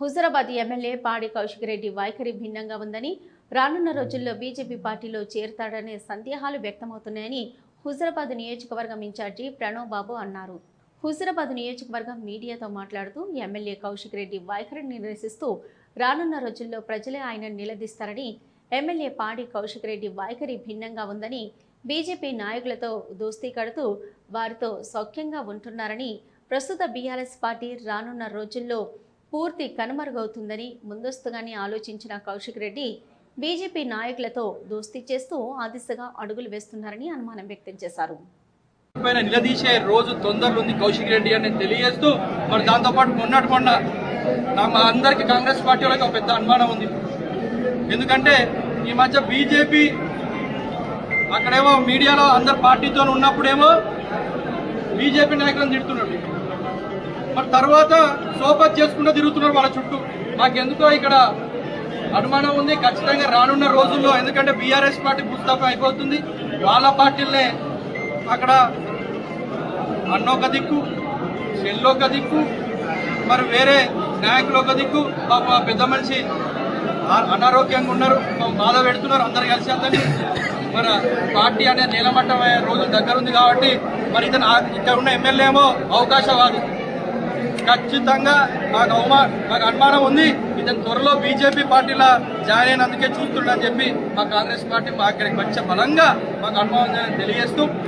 Huzurabad MLA పాడి కౌశిక్ రెడ్డి వైఖరి భిన్నంగా ఉందని రానున్న రోజుల్లో బీజేపీ పార్టీలో చేరుతాడనే సందేహాలు వ్యక్తమవుతున్నాయని హుజరాబాద్ నియోజకవర్గం ఇన్ఛార్జి ప్రణవ్ బాబు అన్నారు. హుజరాబాద్ నియోజకవర్గం మీడియాతో మాట్లాడుతూ ఎమ్మెల్యే కౌశిక్ రెడ్డి వైఖరిని నిరసిస్తూ రానున్న రోజుల్లో ప్రజలే ఆయన నిలదీస్తారని ఎమ్మెల్యే పాడి కౌశిక్ రెడ్డి వైఖరి భిన్నంగా ఉందని బీజేపీ నాయకులతో దోస్తీ కడుతూ వారితో సౌఖ్యంగా ఉంటున్నారని ప్రస్తుత బీఆర్ఎస్ పార్టీ రానున్న రోజుల్లో పూర్తి కనుమరుగవుతుందని ముందస్తుగానే ఆలోచించిన కౌశిక్ రెడ్డి బీజేపీ నాయకులతో దోస్తీ చేస్తూ ఆ దిశగా అడుగులు వేస్తున్నారని అనుమానం వ్యక్తం చేశారు. పైన నిలదీసే రోజు తొందరలో ఉంది కౌశిక్ రెడ్డి అని తెలియజేస్తూ మరి దాంతోపాటు మొన్నటి మొన్న అందరికి మా అందరికీ కాంగ్రెస్ పార్టీ వాళ్ళకి ఒక పెద్ద అనుమానం ఉంది. ఎందుకంటే ఈ మధ్య బీజేపీ అక్కడేమో మీడియాలో అందరు పార్టీతో ఉన్నప్పుడేమో బీజేపీ నాయకులను తిడుతున్నాడు మరి తర్వాత సోపత్ చేసుకుంటూ తిరుగుతున్నారు వాళ్ళ చుట్టూ. మాకెందుకో ఇక్కడ అనుమానం ఉంది ఖచ్చితంగా రానున్న రోజుల్లో ఎందుకంటే బీఆర్ఎస్ పార్టీ పుస్తకం అయిపోతుంది. వాళ్ళ పార్టీలనే అక్కడ అన్నొక దిక్కు చెల్లొక ఒక దిక్కు మరి వేరే నాయకులు ఒక దిక్కు. ఆ పెద్ద మనిషి అనారోగ్యంగా ఉన్నారు బాధ పెడుతున్నారు అందరు కలిసి అతన్ని మన పార్టీ అనేది నీలమట్టం రోజు దగ్గర ఉంది కాబట్టి మరి ఇతను ఇక్కడ ఉన్న ఎమ్మెల్యేమో అవకాశవాది. ఖచ్చితంగా నాకు అవమా మాకు అనుమానం ఉంది. ఇతను త్వరలో బీజేపీ పార్టీలో జాయిన్ అయినందుకే చూస్తుండని చెప్పి మా కాంగ్రెస్ పార్టీ మా ఇక్కడికి వచ్చే బలంగా మాకు అనుమానం తెలియజేస్తూ